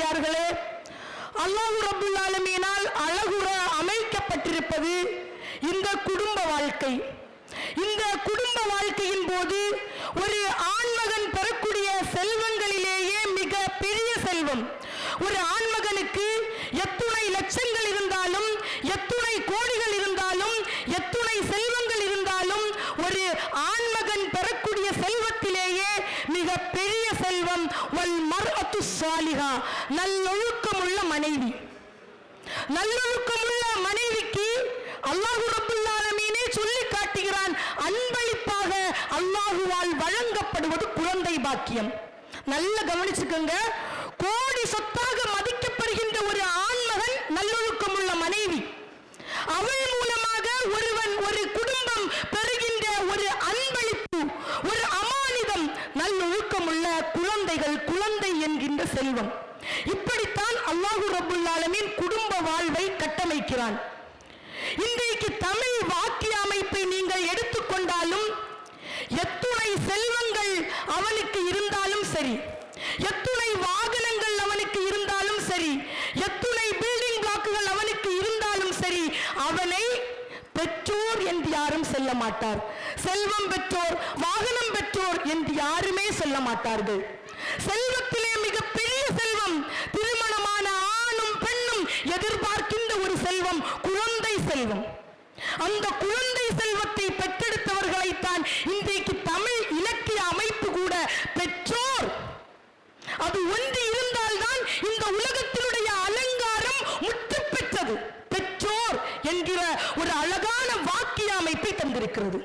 நல்லடியார்களே அல்லாஹு ரபுல் ஆலமீனால் அழகுற அமைக்கப்பட்டிருப்பது இந்த குடும்ப வாழ்க்கை. இந்த குடும்ப வாழ்க்கையின் போது ஒரு ஆண்மகன் பெறக்கூடிய செல்வங்களிலேயே மிக பெரிய செல்வம். ஒரு ஆண்மகனுக்கு எத்துணை லட்சங்கள் இருந்தாலும் எத்துணை கோடிகள் இருந்தாலும் எத்துணை செல்வங்கள் இருந்தாலும் ஒரு ஆண்மகன் பெறக்கூடிய செல்வத்திலேயே மிக பெரிய செல்வம் வல் சாலிகா சாலிஹா நல்லொழுக்கமுள்ள மனைவி. நல்லொழுக்கமுள்ள மனைவிக்கு அல்லாஹு ரபுல்லாலமீனே சொல்லி காட்டுகிறான் அன்பளிப்பாக அல்லாஹுவால் வழங்கப்படுவது குழந்தை பாக்கியம். நல்ல கவனிச்சுக்கோங்க கோடி சொத்தாக மதிக்கப்படுகின்ற ஒரு ஆண்மகன் நல்லொழுக்கமுள்ள மனைவி. அவள் இன்றைக்கு தமிழ் வாக்கிய அமைப்பை நீங்கள் எடுத்துக்கொண்டாலும் எத்துணை செல்வங்கள் அவனுக்கு இருந்தாலும் சரி எத்துணை வாகனங்கள் அவனுக்கு இருந்தாலும் சரி எத்துணை பில்டிங் பிளாக்குகள் அவனுக்கு இருந்தாலும் சரி அவனை பெற்றோர் என்று யாரும் செல்ல மாட்டார். செல்வம் பெற்றோர் வாகனம் பெற்றோர் என்று யாருமே சொல்ல மாட்டார்கள். செல்வத்திலே மிகப்பெரிய செல்வம் திருமணமான ஆணும் பெண்ணும் எதிர்பார்க்கின்ற ஒரு செல்வம் செல்வம் அந்த குழந்தை செல்வத்தை பெற்றெடுத்தவர்களைத்தான் இன்றைக்கு தமிழ் இலக்கிய அமைப்பு கூட பெற்றோர். அது ஒன்று இருந்தால்தான் இந்த உலகத்தினுடைய அலங்காரம் முற்று பெற்றது. பெற்றோர் என்கிற ஒரு அழகான வாக்கிய அமைப்பை தந்திருக்கிறது.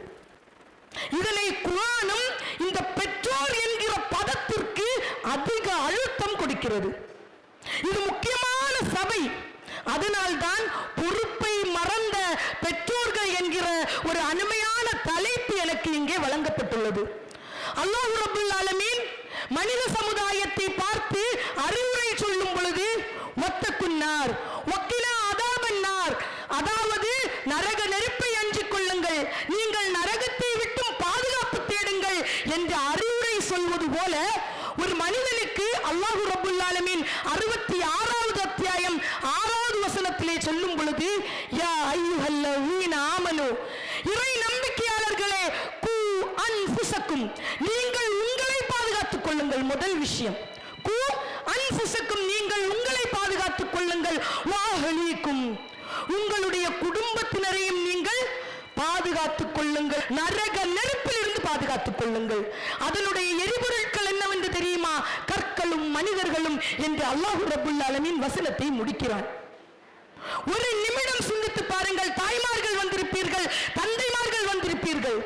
இதனை குரானும் இந்த பெற்றோர் என்கிற பதத்திற்கு அதிக அழுத்தம் கொடுக்கிறது. இது முக்கியமான சபை. அதனால்தான் பொறுப்பு மறந்த பெற்றோர்கள் என்கிற ஒரு அருமையான தலைப்பு எனக்கு இங்கே வழங்கப்பட்டுள்ளது. அல்லாஹு ரபுல் ஆலமீன் மனித சமுதாயத்தை பார்த்து அறிவுரை சொல்லும் பொழுது ஒத்தக்குன்னார் ஒக்கினா அதாபன்னார். அதாவது நரக நெருப்பை அஞ்சிக் கொள்ளுங்கள் நீங்கள் நரகத்தை விட்டும் பாதுகாப்பு தேடுங்கள் என்று அறிவுரை சொல்வது போல ஒரு மனிதனுக்கு அல்லாஹு ரபுல் ஆலமீன் அறுபத்தி பாதுகாக்கும். நீங்கள் உங்களை பாதுகாத்துக் கொள்ளுங்கள். முதல் விஷயம். அன்புசக்கும் நீங்கள் உங்களை பாதுகாத்துக் கொள்ளுங்கள். வாஹலீக்கும் உங்களுடைய குடும்பத்தினரையும் நீங்கள் பாதுகாத்துக் கொள்ளுங்கள். நரக நெருப்பில் இருந்து பாதுகாத்துக் கொள்ளுங்கள். அதனுடைய எரிபொருட்கள் என்னவென்று தெரியுமா? கற்களும் மனிதர்களும் என்று அல்லாஹு ரபுல் அலமின் வசனத்தை முடிக்கிறான் ஒரு நிமிடம் சிந்தித்து பாருங்கள். தாய்மார்கள் வந்திருப்பீர்கள். தந்தைமார்கள் வந்திருப்பீர்கள்.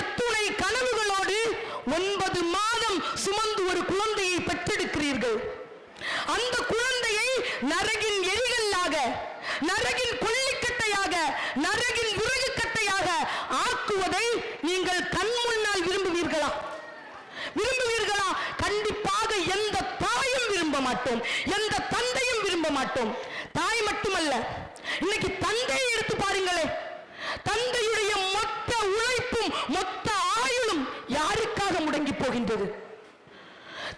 எத்துணை கனவுகளோடு ஒன்பது மாதம் சுமந்து ஒரு குழந்தையை பெற்றெடுக்கிறீர்கள். அந்த குழந்தையை நரகின் எரிகல்லாக நரகின் கொல்லிக்கட்டையாக நரகின் விறகு கட்டையாக ஆக்குவதை நீங்கள் கண் முன்னால் விரும்புவீர்களா? விரும்புவீர்களா? கண்டிப்பாக எந்த தாயும் விரும்ப மாட்டோம். எந்த தந்தையும் விரும்ப மாட்டோம். தாய் மட்டுமல்ல இன்னைக்கு தந்தையை எடுத்து பாருங்களே தந்தையுடைய உழைப்பும் மொத்த ஆயுளும் யாருக்காக முடங்கி போகின்றது?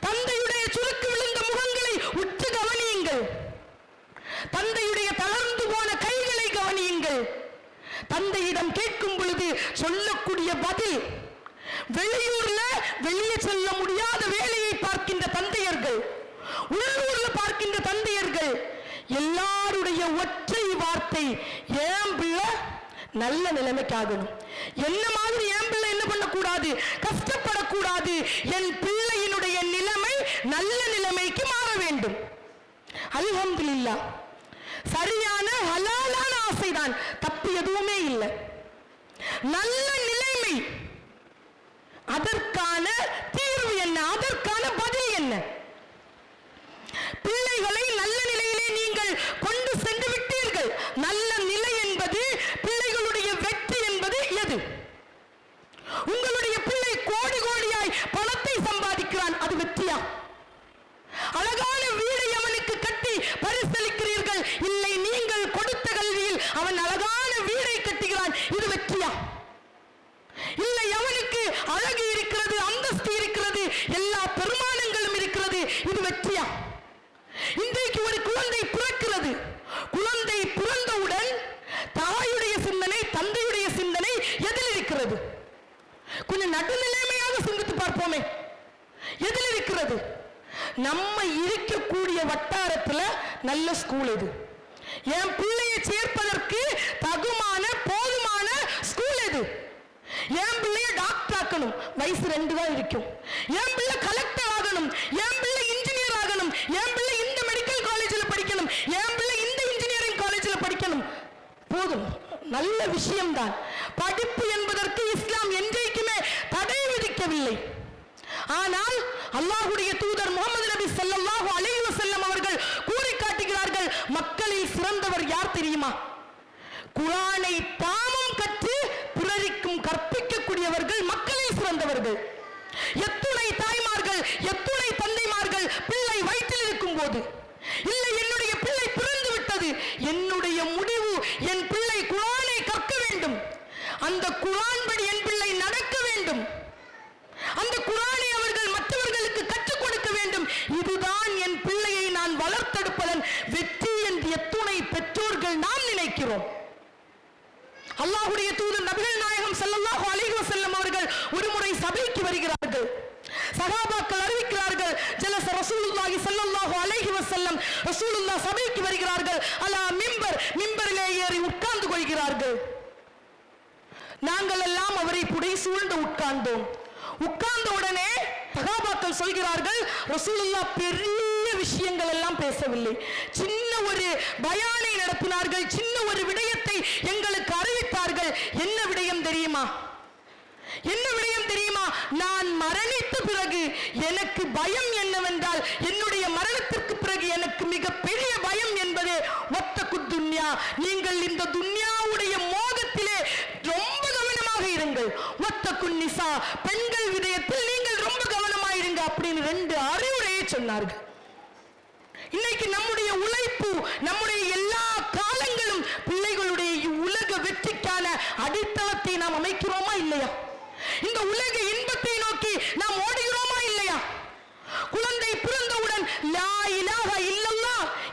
தந்தையுடைய சுருக்கு விழுந்த முகங்களை உற்று கவனியுங்கள். தந்தையுடைய தளர்ந்து போன கைகளை கவனியுங்கள். தந்தையிடம் கேட்கும் பொழுது சொல்லக்கூடிய பதில் வெளியூர்ல வெளியே செல்ல முடியாத வேலையை பார்க்கின்ற தந்தையர்கள் உள்ளூர்ல பார்க்கின்ற தந்தையர்கள் எல்லாருடைய ஒற்றை வார்த்தை ஏன் பிள்ளை நல்ல நிலைமைக்கு ஆகணும் என்ன மாதிரி என் பிள்ளை என்ன பண்ணக்கூடாது? கஷ்டப்படக்கூடாது. என் பிள்ளையினுடைய நிலைமை நல்ல நிலைமைக்கு மாற வேண்டும். அல்ஹம்துலில்லாஹ் சரியான ஹலாலான ஆசைதான். தப்பு எதுவுமே இல்லை. நல்ல நிலைமை. அதற்கான தீர்வு என்ன? அதற்கான பதில் என்ன? பிள்ளைகளை நல்ல நிலையிலே நீங்கள் கொண்டு சென்று விட்டீர்கள். நல்ல நிலை என்பது பிள்ளைகளுடைய வெற்றி என்பது எது உங்களுடைய பிள்ளை கோடி கோடியாய் பணத்தை சம்பாதிக்கிறான் அது வெற்றியா அழகான வீடை அவனுக்கு கட்டி பரிசளிக்கிறீர்கள் இல்லை நீங்கள் கொடுத்த கல்வியில் அவன் அழகான வீடை கட்டுகிறான் இது வெற்றியா இல்லை அவனுக்கு அழகு இருக்கிறது அந்தஸ்து இருக்கிறது எல்லா பெருமானங்களும் இருக்கிறது இது வெற்றியா இருக்கிறது நம்ம இருக்கக்கூடிய வட்டாரத்துல நல்ல ஸ்கூல் எது என் பிள்ளையை சேர்ப்பதற்கு தகுமான போதுமான ஸ்கூல் எது என் பிள்ளைய டாக்டர் ஆக்கணும் வயசு ரெண்டு தான் இருக்கும். என் பிள்ளை கலெக்டர் ஆகணும். என் பிள்ளை இன்ஜினியர் ஆகணும். என் பிள்ளை இந்த மெடிக்கல் காலேஜில் படிக்கணும். என் பிள்ளை இந்த இன்ஜினியரிங் காலேஜில் படிக்கணும். போதும். நல்ல விஷயம்தான். படிப்பு என்பதற்கு இஸ்லாம் என்றைக்குமே தடை விதிக்கவில்லை. ஆனால் அல்லாஹுடைய தூதர் முகமது நபி ஸல்லல்லாஹு அலைஹி வஸல்லம் அவர்கள் கூறி காட்டுகிறார்கள் மக்களில் சிறந்தவர் யார் தெரியுமா குரானை தாமும் கற்று பிறருக்கும் கற்பிக்கக்கூடியவர்கள் மக்களில் சிறந்தவர்கள் எத்துணை தாய்மார்கள் எத்துணை தந்தைமார்கள் பிள்ளை வயிற்றில் இருக்கும் போது இல்லை என்னுடைய பிள்ளை பிறந்து விட்டது என்னுடைய முடிவு என் பிள்ளை குரானை கற்க வேண்டும். அந்த குழான்படி படி என் பிள்ளை நடக்க வேண்டும் அந்த குரானை அவர்கள் மற்றவர்களுக்கு கற்றுக் கொடுக்க வேண்டும் இதுதான் என் பிள்ளையை நான் வளர்த்தெடுப்பதன் வெற்றி என்று எத்துணை பெற்றோர்கள் நாம் நினைக்கிறோம் அல்லாஹ்வுடைய தூதர் நபிகள் நாயகம் ஸல்லல்லாஹு அலைஹி வஸல்லம் அவர்கள் ஒரு முறை சபைக்கு வருகிறார்கள் சஹாபாக்கள் அறிவிக்கிறார்கள் ஜலச ரசூலுல்லாஹி ஸல்லல்லாஹு அலைஹி வஸல்லம் அல்லா சபைக்கு வருகிறார்கள். அல்லா மிம்பர் மிம்பரிலே ஏறி உட்கார்ந்து கொள்கிறார்கள். நாங்கள் எல்லாம் அவரை புடை சூழ்ந்து உட்கார்ந்தோம். உட்கார்ந்த உடனே சகாபாக்கள் சொல்கிறார்கள் ரசூலுல்லா பெரிய விஷயங்கள் எல்லாம் பேசவில்லை. சின்ன ஒரு பயானை நடத்தினார்கள் சின்ன ஒரு விடயத்தை எங்களுக்கு அறிவித்தார்கள். என்ன விடயம் தெரியுமா? என்ன விடயம் தெரியுமா? நான் மரணித்த பிறகு எனக்கு பயம் என்னவென்றால் என்னுடைய மரணத்திற்கு பிறகு எனக்கு மிக பெரிய பயம் என்பது ஒத்த குத்துன்யா. நீங்கள் இந்த துன்யாவுடைய மோகத்திலே ரொம்ப கவனமாக இருங்கள். ஒத்த குன்னிசா பெண்கள் விடயத்தில் நீங்கள் ரொம்ப கவனமாயிருங்க அப்படின்னு ரெண்டு அறிவுரையை சொன்னார்கள். இன்னைக்கு நம்முடைய உழைப்பு நம்முடைய எல்லா காலங்களும் பிள்ளைகளுடைய உலக வெற்றிக்கான அடித்தளத்தை நாம் அமைக்கிறோமா இல்லையா? இந்த உலக இன்பத்தை நோக்கி நாம் ஓடுகிறோமா இல்லையா? குழந்தை பிறந்தவுடன் லா இலாஹ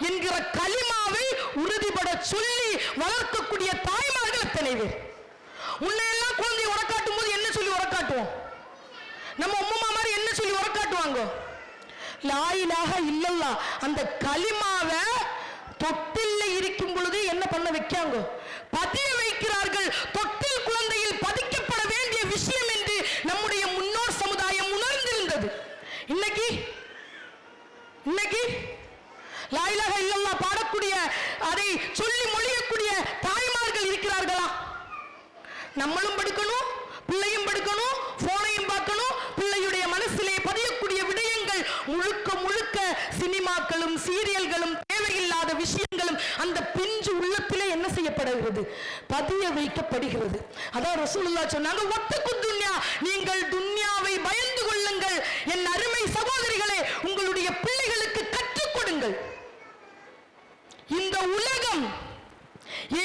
என்கிற கலிமாவை உறுதிபட சொல்லி வளர்க்கக்கூடிய தாய்மார்கள் எத்தனை பேர்? உன்னை எல்லாம் குழந்தையை உறக்காட்டும் போது என்ன சொல்லி உறக்காட்டுவோம் நம்ம உம்மா மாதிரி என்ன சொல்லி உரக்காட்டுவாங்க? லா இலாஹ இல்லல்லா அந்த கலிமாவை தொட்டில்ல இருக்கும் பொழுது என்ன பண்ண வைக்காங்க? பதிய வைக்கிறார்கள் தொட்டில் குழந்தையில் பதிக்கப்பட வேண்டிய விஷயம் என்று நம்முடைய முன்னோர் சமுதாயம் உணர்ந்திருந்தது இன்னைக்கு இன்னைக்கு லாயிலாக இல்லல்லா பாடக்கூடிய அதை சொல்லி மொழியக்கூடிய தாய்மார்கள் இருக்கிறார்களா? நம்மளும் படுக்கணும் பிள்ளையும் படுக்கணும் போனையும் பார்க்கணும் பிள்ளையுடைய மனசிலே பதியக்கூடிய விடயங்கள் முழுக்க முழுக்க சினிமாக்களும் சீரியல்களும் தேவையில்லாத விஷயங்களும் அந்த பிஞ்சு உள்ளத்திலே என்ன செய்யப்படுகிறது? பதிய வைக்கப்படுகிறது. அதான் ரசூலுல்லா சொன்னாங்க ஒத்துக்கு துன்யா நீங்கள் துன்யாவை பயந்து கொள்ளுங்கள். என் அருமை சகோதரிகளே உங்கள் இந்த உலகம்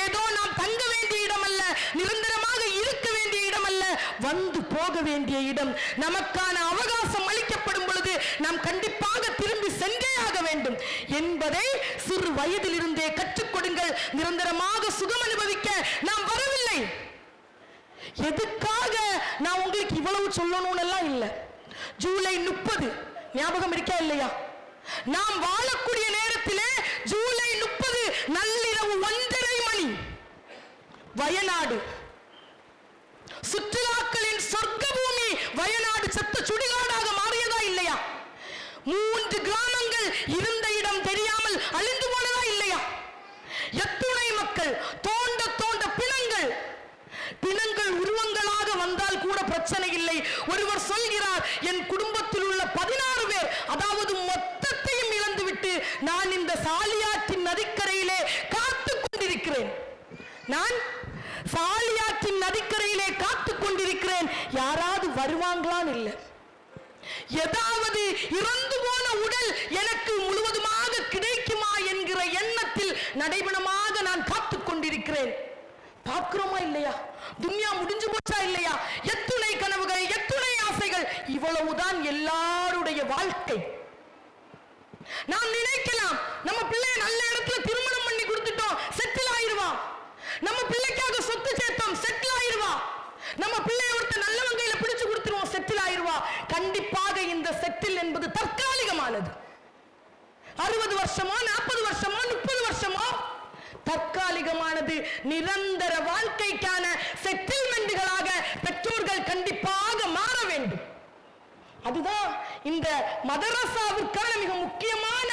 ஏதோ நாம் தங்க வேண்டிய இடம் அல்ல நிரந்தரமாக இருக்க வேண்டிய இடம் அல்ல வந்து போக வேண்டிய இடம். நமக்கான அவகாசம் அளிக்கப்படும் பொழுது நாம் கண்டிப்பாக திரும்பி சென்றே ஆக வேண்டும். என்பதை சிறு வயதிலிருந்தே கற்றுக் கொடுங்கள். நிரந்தரமாக சுகம் அனுபவிக்க நாம் வரவில்லை. எதுக்காக நான் உங்களுக்கு இவ்வளவு சொல்லணும்னு எல்லாம் இல்லை? ஜூலை முப்பது. ஞாபகம் இருக்கா இல்லையா? நாம் வாழக்கூடிய நேரத்திலே ஜூலை முப்பது நள்ளிரவு ஒன்றரை மணி. வயநாடு. சுற்றுலாக்களின் சொர்க்க பூமி வயநாடு செத்த சுடுகாடாக மாறியதா இல்லையா? மூன்று கிராமங்கள் இருந்த இடம் தெரியாமல் அழிந்து போனதா இல்லையா? எத்துணை மக்கள் தோண்ட தோண்ட பிணங்கள். பிணங்கள் உருவங்களாக வந்தால் கூட பிரச்சனை இல்லை ஒருவர் சொல்கிறார் என் குடும்பத்தில் உள்ள பதினாறு பேர் அதாவது மொத்தத்தையும் இழந்துவிட்டு நான் இந்த சாலியாற்றின் நதிக்கரையிலே காத்துக் கொண்டிருக்கிறேன் நான் சாலியாற்றின் நதிக்கரையிலே காத்துக் கொண்டிருக்கிறேன் யாராவது வருவாங்களான்னு இல்லை. ஏதாவது இறந்து போன உடல் எனக்கு முழுவதுமாக கிடைக்குமா என்கிற எண்ணத்தில் நடைபெணமாக நான் காத்துக் கொண்டிருக்கிறேன். பார்க்கிறோமா இல்லையா? துன்யா முடிஞ்சு போச்சா இல்லையா? எத்துணை கனவுகள் எத்துணை ஆசைகள் இவ்வளவுதான் எல்லாருடைய வாழ்க்கை. நாம் நினைக்கலாம் நம்ம பிள்ளை நல்ல இடத்துல திருமணம் பண்ணி கொடுத்துட்டோம் செட்டில் ஆயிருவான் நம்ம பிள்ளைக்காக சொத்து சேர்த்தோம் செட்டில் ஆயிருவா நம்ம பிள்ளைய ஒருத்த நல்லவன் கையில பிடிச்சு கொடுத்துருவோம் செட்டில் ஆயிருவா கண்டிப்பாக இந்த செட்டில் என்பது தற்காலிகமானது அறுபது வருஷமோ நாற்பது வருஷமோ முப்பது வருஷமோ தற்காலிகமானது நிரந்தர வாழ்க்கைக்கான செட்டில்மெண்ட்களாக பெற்றோர்கள் கண்டிப்பாக மாற வேண்டும் அதுதான் இந்த மதரசாவிற்கான மிக முக்கியமான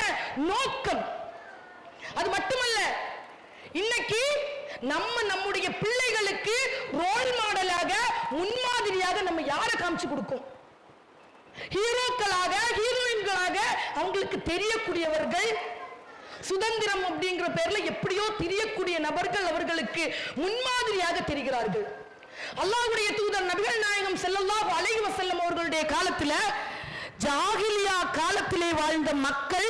நோக்கம் அது மட்டுமல்ல இன்னைக்கு நம்ம நம்முடைய பிள்ளைகளுக்கு ரோல் மாடலாக முன்மாதிரியாக நம்ம யாரை காமிச்சு கொடுக்கும் ஹீரோக்களாக ஹீரோயின்களாக அவங்களுக்கு தெரியக்கூடியவர்கள். சுதந்திரம் அப்படிங்கிற பேர்ல எப்படியோ தெரியக்கூடிய நபர்கள் அவர்களுக்கு முன்மாதிரியாக தெரிகிறார்கள். அல்லாஹ்வுடைய தூதர் நபிகள் நாயகம் செல்லல்லா அலைஹி வஸல்லம் அவர்களுடைய காலத்துல ஜாகிலியா காலத்திலே வாழ்ந்த மக்கள்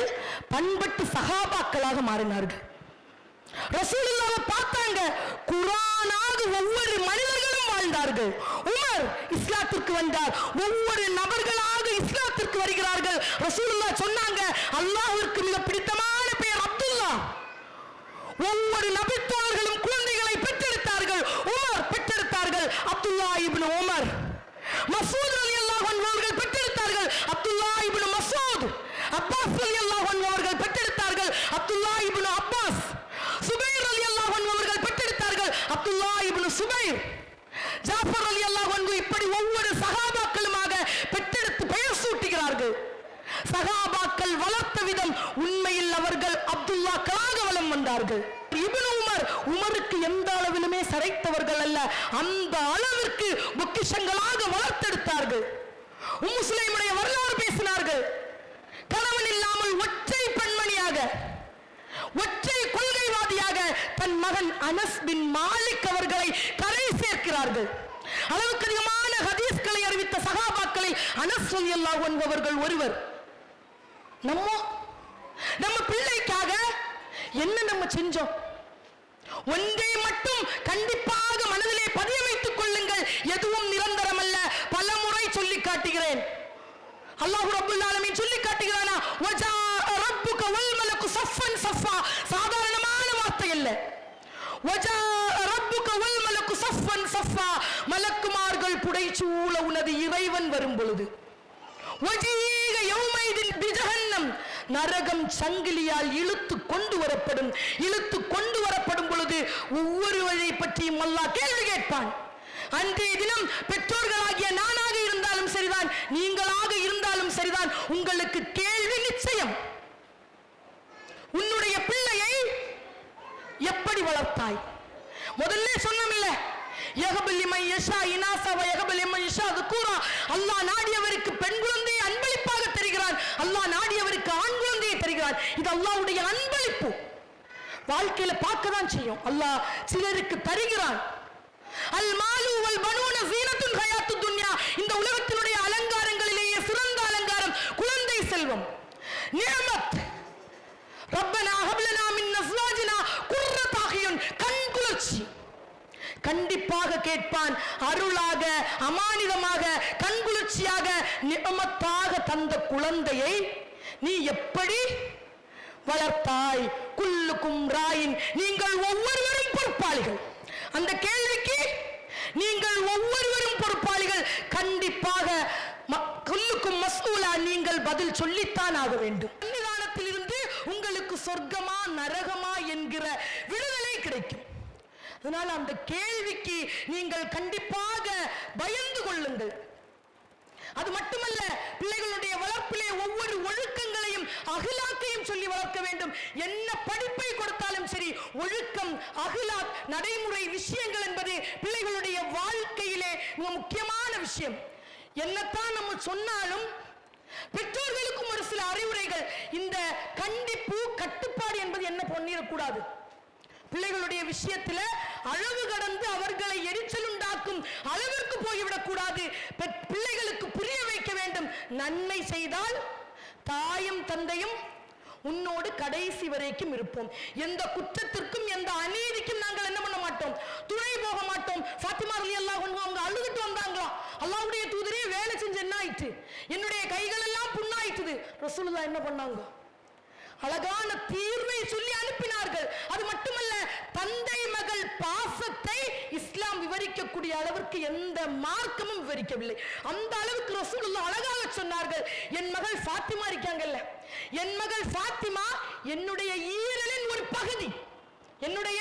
பண்பட்டு சகாபாக்களாக மாறினார்கள். ரசூலுல்லாவை பார்த்தாங்க குரானாக ஒவ்வொரு மனிதர்களும் வாழ்ந்தார்கள். உமர் இஸ்லாத்திற்கு வந்தார். ஒவ்வொரு நபர்களாக இஸ்லாத்திற்கு வருகிறார்கள். ரசூலுல்லா சொன்னாங்க அல்லாஹ்விற்கு மிக பிடித்தமான பெயர் அப்துல்லா. ஒவ்வொரு நபித்தோழர்களும் குழந்தைகளை பெற்றெடுத்தார்கள். உமர் பெற்றெடுத்தார்கள். அப்துல்லா இப்னு உமர் மசூத் ரலியல்லாஹு அன்ஹு அவர்கள் பெற்றெடுத்தார்கள் அப்துல்லா இப்னு மசூத் அப்பாஸ் ரலியல்லாஹு அன்ஹு அவர்கள் பெற்றெடுத்தார்கள் அப்துல்லா இப்னு அப்பாஸ் சுபைர் ரலியல்லாஹு அன்ஹு அவர்கள் பெற்றெடுத்தார்கள் அப்துல்லா இப்னு சுபைர் ஜாஃபர் ரலியல்லாஹு அன்ஹு இப்படி ஒவ்வொரு சகாபாக்களுமாக பெற்றெடுத்து பெயர் சூட்டுகிறார்கள் சகாபாக்கள் வளர்த்த விதம் உண்மையில் அவர்கள் அப்துல்லாக்களாக வலம் வந்தார்கள் இப்னு உமர் உமருக்கு எந்த அளவிலுமே சரைத்தவர்கள் அல்ல அந்த அளவிற்கு பொக்கிஷங்களாக வளர்த்தெடுத்தார்கள் உம்மு சுலைமுடைய வரலாறு பேசினார்கள் கணவன் இல்லாமல் ஒற்றை பெண்மணியாக ஒற்றை கொள்கைவாதியாக தன் மகன் அனஸ் பின் மாலிக் அவர்களை கரை சேர்க்கிறார்கள். அளவுக்கு அதிகமான ஹதீஸ்களை அறிவித்த சகாபாக்களை அனஸ் எல்லா அன்ஹு ஒருவர் நம்ம நம்ம பிள்ளைக்காக என்ன நம்ம செஞ்சோம்? ஒன்றை மட்டும் கண்டிப்பாக மனதிலே பதிய வைத்துக் கொள்ளுங்கள். எதுவும் நிரந்தரம் அல்ல பல முறை சொல்லி காட்டுகிறேன். அல்லாஹு ரப்புல் ஆலமீன் சொல்லி காட்டுகிறானா சாதாரண மலக்குமார்கள் புடைசூழ உனது இறைவன் வரும் பொழுது நரகம் சங்கிலியால் இழுத்து கொண்டு வரப்படும். இழுத்து கொண்டு வரப்படும் பொழுது ஒவ்வொருவரை பற்றியும் அல்லாஹ் கேள்வி கேட்பான். அன்றைய தினம் பெற்றோர்களாகிய நானாக இருந்தாலும் சரிதான் நீங்களாக இருந்தாலும் சரிதான் உங்களுக்கு கேள்வி நிச்சயம். உன்னுடைய எப்படி வளர்த்தாய்? முதல்ல சொன்னமில்ல ஏகபலிமை லிமன் யஷா இனாசா வ யகபல் லிமன் யஷா அல்லாஹ் நாடியவருக்கு பெண் குழந்தையை அன்பளிப்பாக தருகிறான் அல்லாஹ் நாடியவருக்கு ஆண் குழந்தையை தருகிறான் இது அல்லாஹ்வுடைய அன்பளிப்பு. வாழ்க்கையில பார்க்க தான் செய்யும். அல்லாஹ் சிலருக்கு தருகிறான். அல் மாலு வல் பனூன சீனத்துன் ஹயாத்து துன்யா. இந்த உலக தந்த குழந்தையை நீ எப்படி வளர்த்தாய்? குல்லுக்கும் ராயின். நீங்கள் ஒவ்வொருவரும் பொறுப்பாளிகள். அந்த கேள்விக்கு நீங்கள் ஒவ்வொருவரும் பொறுப்பாளிகள். கண்டிப்பாக குல்லுக்கும் மஸ்ஊலா நீங்கள் பதில் சொல்லித்தான் ஆக வேண்டும். சன்னிதானத்திலிருந்து உங்களுக்கு சொர்க்கமா நரகமா என்கிற விடுதலை கிடைக்கும். அதனால அந்த கேள்விக்கு நீங்கள் கண்டிப்பாக பயந்து கொள்ளுங்கள். அது மட்டுமல்ல பிள்ளைகளுடைய வளர்ப்பிலே ஒவ்வொரு ஒழுக்கங்களையும் அகிலாக்கையும் சொல்லி வளர்க்க வேண்டும். என்ன படிப்பை கொடுத்தாலும் சரி ஒழுக்கம் அகிலாக் நடைமுறை விஷயங்கள் என்பது பிள்ளைகளுடைய வாழ்க்கையிலே மிக முக்கியமான விஷயம். என்னத்தான் நம்ம சொன்னாலும் பெற்றோர்களுக்கும் ஒரு சில அறிவுரைகள். இந்த கண்டிப்பு கட்டுப்பாடு என்பது என்ன பண்ணிடக்கூடாது? பிள்ளைகளுடைய விஷயத்துல அளவு கடந்து அவர்களை எரிச்சல் உண்டாக்கும் அளவிற்கு போய்விடக் கூடாது பிள்ளைகளுக்கு புரிய வைக்க வேண்டும். நன்மை செய்தால் தாயும் தந்தையும் உன்னோடு கடைசி வரைக்கும் இருப்போம். எந்த குற்றத்திற்கும் எந்த அநீதிக்கும் நாங்கள் என்ன பண்ண மாட்டோம்? துணை போக மாட்டோம். ஃபாத்திமா அலி அல்லாஹ் அவங்க அழுதுட்டு வந்தாங்களா? அல்லாவுடைய தூதரே வேலை செஞ்சு என்ன ஆயிட்டு என்னுடைய கைகள் எல்லாம் புண்ணாயிட்டுது ரசூலுல்லா என்ன பண்ணாங்க? அழகான தீர்வை சொல்லி அனுப்பினார்கள். அது மட்டுமல்ல தந்தை மகள் பாசத்தை இஸ்லாம் விவரிக்கக்கூடிய அளவிற்கு எந்த மார்க்கமும் விவரிக்கவில்லை. அந்த அளவுக்கு ரசூலுல்லாஹ் அழகாக சொன்னார்கள் என் மகள் ஃபாத்திமா இருக்காங்கல்ல என் மகள் ஃபாத்திமா என்னுடைய ஈரலின் ஒரு பகுதி என்னுடைய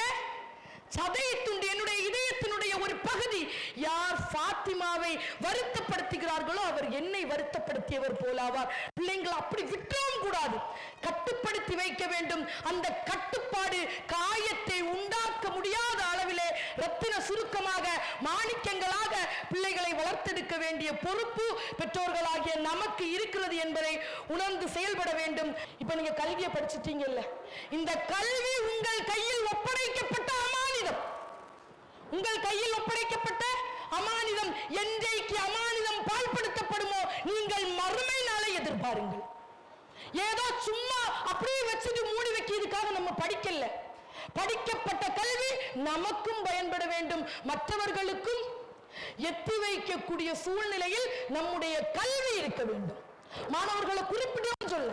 சதயத்துண்டு என்னுடைய இதயத்தினுடைய ஒரு பகுதி யார் பாத்திமாவை வருத்தப்படுத்துகிறார்களோ அவர் என்னை வருத்தப்படுத்தியவர் போலாவார். பிள்ளைங்களை அப்படி விட்டுறவும் கூடாது. கட்டுப்படுத்தி வைக்க வேண்டும். அந்த கட்டுப்பாடு காயத்தை உண்டாக்க முடியாத அளவிலே ரத்தின சுருக்கமாக மாணிக்கங்களாக பிள்ளைகளை வளர்த்தெடுக்க வேண்டிய பொறுப்பு பெற்றோர்களாகிய நமக்கு இருக்கிறது என்பதை உணர்ந்து செயல்பட வேண்டும். இப்ப நீங்க கல்வியை படிச்சுட்டீங்கல்ல. இந்த கல்வி உங்கள் கையில் ஒப்படைக்கப்பட்ட உங்கள் கையில் ஒப்படைக்கப்பட்ட அமானிதம் என்றைக்கு அமானிதம் பால்படுத்தப்படுமோ நீங்கள் மறுமை நாளை எதிர்பாருங்கள். ஏதோ சும்மா அப்படியே வச்சுட்டு மூடி வைக்கிறதுக்காக நம்ம படிக்கல. படிக்கப்பட்ட கல்வி நமக்கும் பயன்பட வேண்டும். மற்றவர்களுக்கும் எத்தி வைக்கக்கூடிய சூழ்நிலையில் நம்முடைய கல்வி இருக்க வேண்டும். மாணவர்களை குறிப்பிட்டு சொல்ல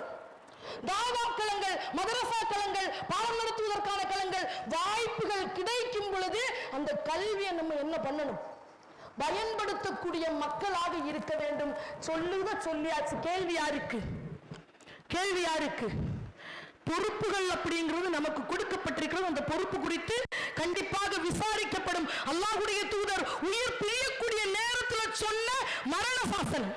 தாவா களங்கள் மதரசா களங்கள் பாடம் நடத்துவதற்கான களங்கள் வாய்ப்புகள் கிடைக்கும் பொழுது அந்த கல்வியை நம்ம என்ன பண்ணணும்? பயன்படுத்தக்கூடிய மக்களாக இருக்க வேண்டும். சொல்லுவ சொல்லியாச்சு. கேள்வி யாருக்கு? கேள்வி யாருக்கு? பொறுப்புகள் அப்படிங்கிறது நமக்கு கொடுக்கப்பட்டிருக்கிறது. அந்த பொறுப்பு குறித்து கண்டிப்பாக விசாரிக்கப்படும். அல்லாஹுடைய தூதர் உயிர் பிரியக்கூடிய நேரத்தில் சொன்ன மரண சாசனம்.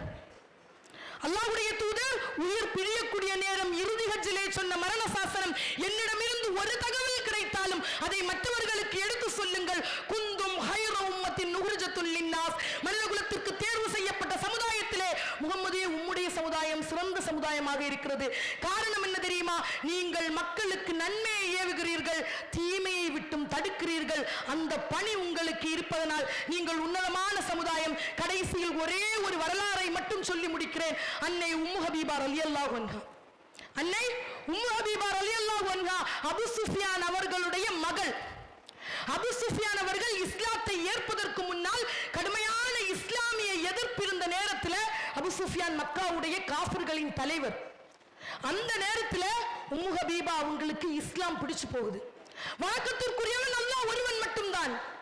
அல்லாவுடைய தூதர் உயிர் பிரியக்கூடிய நேரம் இறுதி ஹஜ்ஜிலே சொன்ன மரண சாசனம் என்னிடமிருந்து ஒரு தகவல் கிடைத்தாலும் அதை மற்றவர்களுக்கு எடுத்து சொல்லுங்கள். குந்தும் ஹைர உம்மத்தின் நுகுர்ஜத்துல் லின்னாஸ். மனிதகுலத்திற்கு தேர்வு செய்யப்பட்ட சமுதாயத்திலே முகமதே உம்முடைய சமுதாயம் சிறந்த சமுதாயமாக இருக்கிறது. காரணம் என்ன தெரியுமா? நீங்கள் மக்களுக்கு நன்மையை ஏவுகிறீர்கள் தீமையை விட்டும் தடுக்கிறீர்கள் அந்த பணி உங்களுக்கு இருப்பதனால் நீங்கள் உன்னதமான சமுதாயம் கடைசியில் ஒரே ஒரு வரலாறை மட்டும் சொல்லி முடிக்கிறேன். அன்னை உம்மு ஹபீபா ரலியல்லாஹு அன்ஹா. அன்னை உம்மு ஹபீபா ரலியல்லாஹு அன்ஹா அபு சுஃபியான் அவர்களுடைய மகள். அபு சுஃபியான் அவர்கள் இஸ்லாத்தை ஏற்பதற்கு முன்னால் கடுமையான இஸ்லாமிய எதிர்ப்பு இருந்த நேரத்தில் அபு சுஃபியான் மக்காவுடைய காஃபர்களின் தலைவர். அந்த நேரத்தில் உம்முஹபீபா அவங்களுக்கு இஸ்லாம் பிடிச்சு போகுது. வணக்கத்திற்குரியவன் அல்லாஹ் ஒருவன் மட்டும்தான்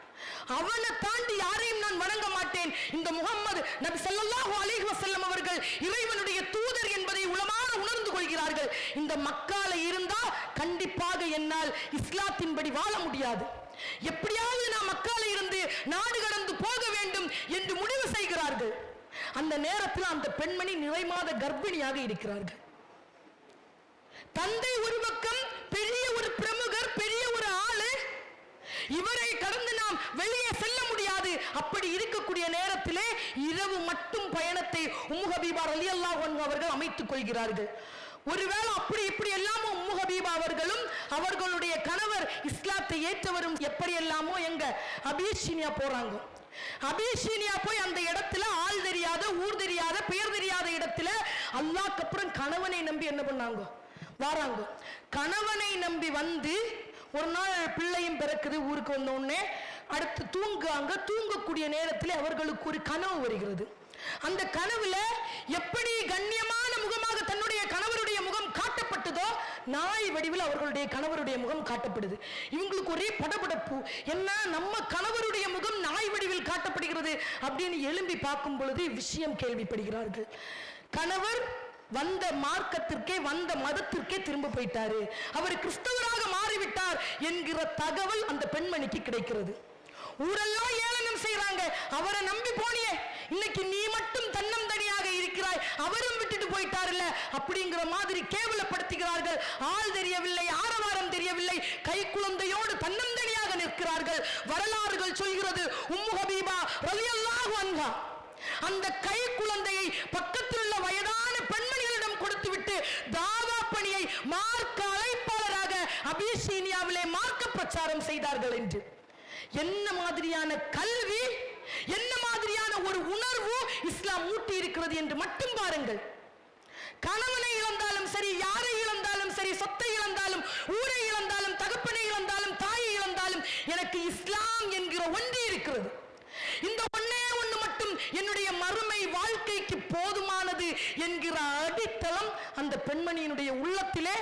அவனை தாண்டி யாரையும் நான் வணங்க மாட்டேன். இந்த முகம்மது நபி சல்லாஹு அலைஹி வசல்லம் அவர்கள் இறைவனுடைய தூதர் என்பதை உளமாக உணர்ந்து கொள்கிறார்கள். இந்த மக்கால இருந்தா கண்டிப்பாக என்னால் இஸ்லாத்தின்படி வாழ முடியாது. எப்படியாவது நான் மக்கால இருந்து நாடு கடந்து போக வேண்டும் என்று முடிவு செய்கிறார்கள். அந்த நேரத்தில் அந்த பெண்மணி நிறைமாத கர்ப்பிணியாக இருக்கிறார்கள். தந்தை ஒரு பக்கம் பெரிய ஒரு பிரமுகர் பெரிய ஒரு இவரை கடந்து நாம் வெளியே செல்ல முடியாது. அப்படி இருக்கக்கூடிய நேரத்திலே இரவு மட்டும் பயணத்தை உம்மு அலி ரலியல்லாஹு அவர்கள் அமைத்துக் கொள்கிறார்கள். ஒருவேளை அப்படி இப்படி எல்லாமோ உம்முகபீபா அவர்களும் அவர்களுடைய கணவர் இஸ்லாத்தை ஏற்றவரும் எப்படி எல்லாமோ எங்க அபிஷினியா போறாங்க. அபிஷீனியா போய் அந்த இடத்துல ஆள் தெரியாத ஊர் தெரியாத பெயர் தெரியாத இடத்துல அல்லாஹ்க்கு அப்புறம் கணவனை நம்பி என்ன பண்ணாங்க? வராங்க. கணவனை நம்பி வந்து ஒரு நாள் பிள்ளையும் பிறக்குது ஊருக்கு வந்த உடனே அடுத்து தூங்குவாங்க தூங்கக்கூடிய நேரத்தில் அவர்களுக்கு ஒரு கனவு வருகிறது. அந்த கனவுல எப்படி கண்ணியமான முகமாக தன்னுடைய கணவருடைய முகம் காட்டப்பட்டதோ நாய் வடிவில் அவர்களுடைய கணவருடைய முகம் காட்டப்படுது. இவங்களுக்கு ஒரே படபடப்பு என்ன நம்ம கணவருடைய முகம் நாய் வடிவில் காட்டப்படுகிறது அப்படின்னு எழும்பி பார்க்கும் பொழுது விஷயம் கேள்விப்படுகிறார்கள். கணவர் வந்த மார்க்கத்திற்கே வந்த மதத்திற்கே திரும்ப போயிட்டாரு. அவர் கிறிஸ்தவராக மாறிவிட்டார் என்கிற தகவல் அந்த பெண்மணிக்கு கிடைக்கிறது. ஊரெல்லாம் ஏளனம் செய்யறாங்க அவரை நம்பி போனியே. இன்னைக்கு நீ மட்டும் தன்னம் தனியாக இருக்கிறாய். அவரும் விட்டுட்டு போயிட்டாருல்ல. அப்படிங்கிற மாதிரி கேவலப்படுத்துகிறார்கள். ஆள் தெரியவில்லை ஆரவாரம் தெரியவில்லை. கை குழந்தையோடு தன்னந்தனியாக நிற்கிறார்கள். வரலாறுகள் சொல்கிறது உம்மு ஹபீபா அன்ஹா. அந்த கை குழந்தையை பக்கத்தில் உள்ள வயதான தாவா பணியை மார்க்க அழைப்பாளராக அபிசீனியாவிலே மார்க்க பிரச்சாரம் செய்தார்கள் என்று. என்ன மாதிரியான கல்வி என்ன மாதிரியான ஒரு உணர்வு இஸ்லாம் ஊட்டி இருக்கிறது என்று மட்டும் பாருங்கள். கணவனை இழந்தாலும் சரி யாரை இழந்தாலும் சரி சொத்தை இழந்தாலும் ஊரை இழந்தாலும் தகப்பனை இழந்தாலும் தாயை இழந்தாலும் எனக்கு இஸ்லாம் என்கிற ஒன்று இருக்கிறது. இந்த ஒன்னே ஒண்ணு மட்டும் என்னுடைய மறுமை வாழ்க்கைக்கு போதுமா பெண்மணியினுடைய உள்ளத்திலே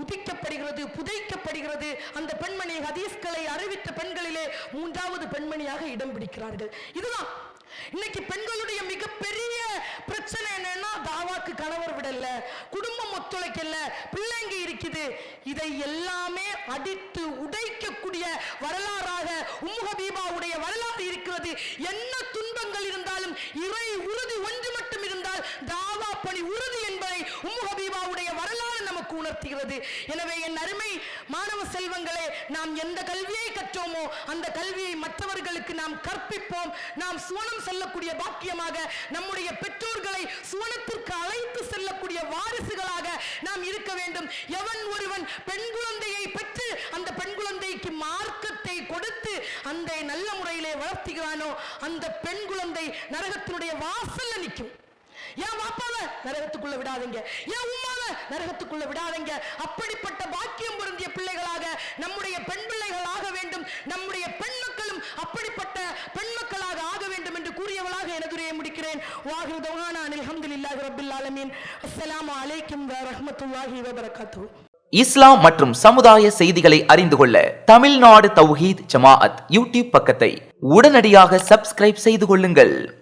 உதிக்கப்படுகிறது புதைக்கப்படுகிறது. அந்த பெண்மணி ஹதீஸ்களை அறிவித்த பெண்களிலே மூன்றாவது பெண்மணியாக இடம் பிடிக்கிறார்கள். இதுதான். இன்னைக்கு பெண்களுடைய மிகப்பெரிய பிரச்சனை என்னன்னா தாவாக்கு கணவர் விடல குடும்பம் ஒத்துழைக்கல பிள்ளைங்க இருக்குது. இதை எல்லாமே அடித்து உடைக்கக்கூடிய வரலாறாக உம்மு ஹபீபாவுடைய வரலாறு இருக்கிறது. என்ன துன்பங்கள் இருந்தாலும் இறை உறுதி ஒன்று மட்டும் என்றால் தாவா பணி உறுதி என்பதை உம்முஹபீபாவுடைய வரலாறு நமக்கு உணர்த்துகிறது. எனவே என் அருமை மாணவ செல்வங்களே நாம் எந்த கல்வியை கற்றோமோ அந்த கல்வியை மற்றவர்களுக்கு நாம் கற்பிப்போம். நாம் சுவனம் செல்லக்கூடிய பாக்கியமாக நம்முடைய பெற்றோர்களை சுவனத்திற்கு அழைத்து செல்லக்கூடிய வாரிசுகளாக நாம் இருக்க வேண்டும். எவன் ஒருவன் பெண் குழந்தையை பெற்று அந்த பெண் குழந்தைக்கு மார்க்கத்தை கொடுத்து அந்த நல்ல முறையிலே வளர்த்துகிறானோ அந்த பெண் குழந்தை நரகத்தினுடைய வாசல்ல நிற்கும். என் வாப்பாவ நரகத்துக்குள்ள விடாதீங்க. என் உமாவ நரகத்துக்குள்ள விடாதீங்க. அப்படிப்பட்ட பாக்கியம் பொருந்திய பிள்ளைகளாக நம்முடைய பெண் பிள்ளைகள் ஆக வேண்டும். நம்முடைய பெண் மக்களும் அப்படிப்பட்ட பெண் மக்களாக ஆக வேண்டும் என்று கூறியவளாக எனதுரையை முடிக்கிறேன். வாஹி தௌஹானா அல்ஹம்துலில்லாஹி ரபில் ஆலமீன். அஸ்ஸலாமு அலைக்கும் வ வபரகாத்து இஸ்லாம் மற்றும் சமுதாய செய்திகளை அறிந்து கொள்ள தமிழ்நாடு தௌஹீத் ஜமாஅத் யூடியூப் பக்கத்தை உடனடியாக சப்ஸ்கிரைப் செய்து கொள்ளுங்கள்.